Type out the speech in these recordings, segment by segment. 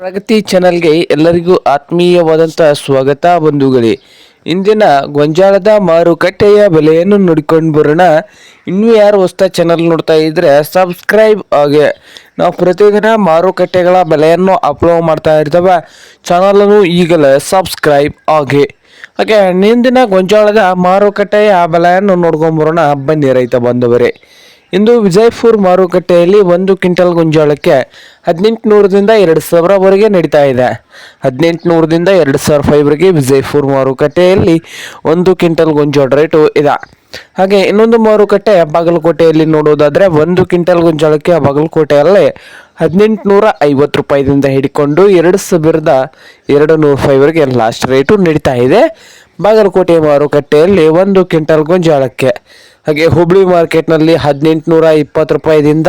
ಪ್ರಗತಿ ಚಾನಲ್ಗೆ ಎಲ್ಲರಿಗೂ ಆತ್ಮೀಯವಾದಂಥ ಸ್ವಾಗತ, ಬಂಧುಗಳೇ. ಇಂದಿನ ಗೊಂಜಾಳದ ಮಾರುಕಟ್ಟೆಯ ಬೆಲೆಯನ್ನು ನೋಡಿಕೊಂಡು ಬರೋಣ. ಇನ್ನೂ ಯಾರು ಹೊಸ ಚಾನಲ್ ನೋಡ್ತಾ ಇದ್ರೆ ಸಬ್ಸ್ಕ್ರೈಬ್ ಆಗಿ ನಾವು ಪ್ರತಿದಿನ ಮಾರುಕಟ್ಟೆಗಳ ಬೆಲೆಯನ್ನು ಅಪ್ಲೋಡ್ ಮಾಡ್ತಾ ಇರ್ತವೆ. ಚಾನಲನ್ನು ಈಗಲೇ ಸಬ್ಸ್ಕ್ರೈಬ್ ಆಗಿ ಹಾಗೆ ಇಂದಿನ ಗೊಂಜಾಳದ ಮಾರುಕಟ್ಟೆಯ ಬೆಲೆಯನ್ನು ನೋಡ್ಕೊಂಬರೋಣ ಬನ್ನಿ ರೈತ ಬಂಧುವರೇ. ಇಂದು ವಿಜಯಪುರ್ ಮಾರುಕಟ್ಟೆಯಲ್ಲಿ ಒಂದು ಕ್ವಿಂಟಲ್ ಗುಂಜಾಳಕ್ಕೆ ಹದಿನೆಂಟು ನೂರದಿಂದ ಎರಡು ಸಾವಿರವರೆಗೆ ನಡೀತಾ ಇದೆ. ಹದಿನೆಂಟು ನೂರದಿಂದ ಎರಡು ಸಾವಿರ ಫೈವ್ರಿಗೆ ವಿಜಯಪುರ್ ಮಾರುಕಟ್ಟೆಯಲ್ಲಿ ಒಂದು ಕ್ವಿಂಟಲ್ ಗುಂಜಾಳ ರೇಟು ಇದೆ. ಹಾಗೆ ಇನ್ನೊಂದು ಮಾರುಕಟ್ಟೆ ಬಾಗಲಕೋಟೆಯಲ್ಲಿ ನೋಡೋದಾದರೆ ಒಂದು ಕ್ವಿಂಟಲ್ ಗುಂಜಾಳಕ್ಕೆ ಬಾಗಲಕೋಟೆಯಲ್ಲಿ ಹದಿನೆಂಟುನೂರ ಐವತ್ತು ರೂಪಾಯಿದಿಂದ ಹಿಡ್ಕೊಂಡು ಎರಡು ಸಾವಿರದ ಎರಡು ನೂರು ಫೈವ್ರಿಗೆ ಲಾಸ್ಟ್ ರೇಟು ನಡೀತಾ ಇದೆ. ಬಾಗಲಕೋಟೆ ಮಾರುಕಟ್ಟೆಯಲ್ಲಿ ಒಂದು ಕ್ವಿಂಟಲ್ ಗೊಂಜಾಳಕ್ಕೆ ಹಾಗೆ ಹುಬ್ಳಿ ಮಾರ್ಕೆಟ್ನಲ್ಲಿ ಹದಿನೆಂಟುನೂರ ಇಪ್ಪತ್ತು ರೂಪಾಯಿದಿಂದ,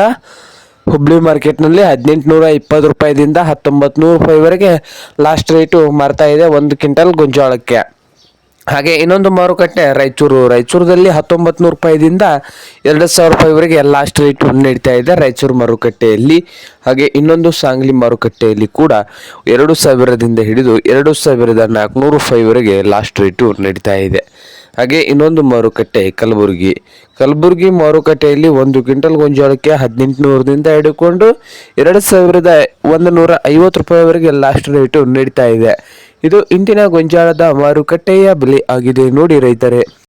ಹುಬ್ಳಿ ಮಾರ್ಕೆಟ್ನಲ್ಲಿ ಹದಿನೆಂಟುನೂರ ಇಪ್ಪತ್ತು ರೂಪಾಯಿದಿಂದ ಹತ್ತೊಂಬತ್ತು ನೂರು ರೂಪಾಯಿವರೆಗೆ ಲಾಸ್ಟ್ ರೇಟು ಮಾರ್ತಾ ಇದೆ ಒಂದು ಕ್ವಿಂಟಲ್ ಗೊಂಜಾಳಕ್ಕೆ. ಹಾಗೆ ಇನ್ನೊಂದು ಮಾರುಕಟ್ಟೆ ರಾಯಚೂರು. ರಾಯಚೂರದಲ್ಲಿ ಹತ್ತೊಂಬತ್ತು ನೂರು ರೂಪಾಯಿದಿಂದ ಎರಡು ಸಾವಿರ ರೂಪಾಯಿವರೆಗೆ ಲಾಸ್ಟ್ ರೇಟ್ ನಡೀತಾ ಇದೆ ರಾಯಚೂರು ಮಾರುಕಟ್ಟೆಯಲ್ಲಿ. ಹಾಗೆ ಇನ್ನೊಂದು ಸಾಂಗ್ಲಿ ಮಾರುಕಟ್ಟೆಯಲ್ಲಿ ಕೂಡ ಎರಡು ಸಾವಿರದಿಂದ ಹಿಡಿದು ಎರಡು ಸಾವಿರದ ನಾಲ್ಕುನೂರು ರೂಪಾಯಿವರೆಗೆ ಲಾಸ್ಟ್ ರೇಟು ನಡೀತಾ ಇದೆ. ಹಾಗೆ ಇನ್ನೊಂದು ಮಾರುಕಟ್ಟೆ, ಕಲಬುರಗಿ. ಕಲಬುರಗಿ ಮಾರುಕಟ್ಟೆಯಲ್ಲಿ ಒಂದು ಕ್ವಿಂಟಲ್ ಗೊಂಜಾಳಕ್ಕೆ ಹದಿನೆಂಟು ನೂರದಿಂದ ಹಿಡ್ಕೊಂಡು ಎರಡು ಸಾವಿರದ ಒಂದು ನೂರ ಐವತ್ತು ರೂಪಾಯಿವರೆಗೆ ಲಾಸ್ಟ್ ರೇಟು ನೀಡ್ತಾ ಇದೆ. ಇದು ಇಂದಿನ ಗೊಂಜಾಳದ ಮಾರುಕಟ್ಟೆಯ ಬೆಲೆ ಆಗಿದೆ. ನೋಡಿ ರೈತರೇ.